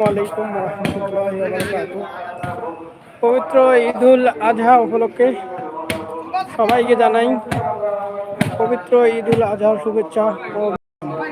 ঈদ পবিত্র ঈদুল আজহা উপলক্ষে সবাইকে জানাই পবিত্র ঈদুল আজহার শুভেচ্ছা ও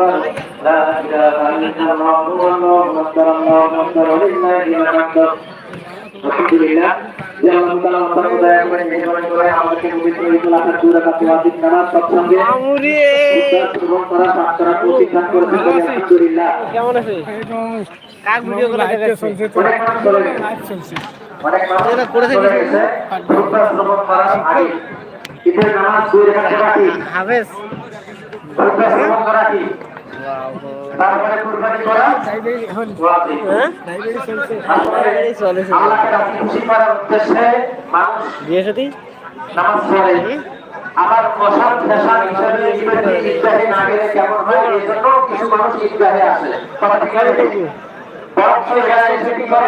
أكبر لا إله إلا الله والله أكبر الله أكبر ولله الحمد আলহামদুলিল্লাহ যে আল্লাহ তাআলা আমাদের দয়া করে মেহরবানি করে আমাদেরকে পবিত্র ঈদুল আজহার দুই রাকাত ওয়াজিব নামাজ সৎসঙ্গে উদ্ধার করা পাঠ করা তৌফিক দান করেছেন বলে আলহামদুলিল্লাহ কেমন আছে কাক ভিডিও করে চলছে অনেক মানুষ চলে গেছে চলছে অনেক মানুষ চলে গেছে উদ্ধার শ্রবণ করার আগে ঈদের নামাজ দুই রাকাত পড়া কি হাফেজ উদ্ধার শ্রবণ করা কি তারপরে কুরবানি করা। হ্যাঁ? আল্লাহকে খুশি করার উদ্দেশ্যে মানুষ বিয়ে নামাজ পড়ে আবার প্রসাদ ফেসাদ হিসাবে ঈদগাহে না গেলে কেমন হয় এই জন্য কিছু মানুষ ঈদগাহে আসে কথা ঠিক আছে বরং এসে কি করে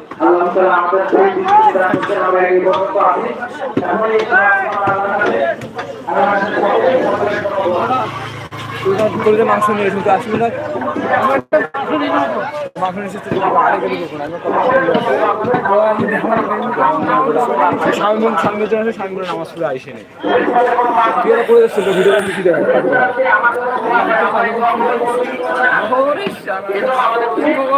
না না খাওয়া দাওয়া আদবের রক্ষা করতে পারে না আমার আছে কাটে ফেলে আদবওয়ালা ব্যক্তি কি করে আদব করে এই সে মোট আর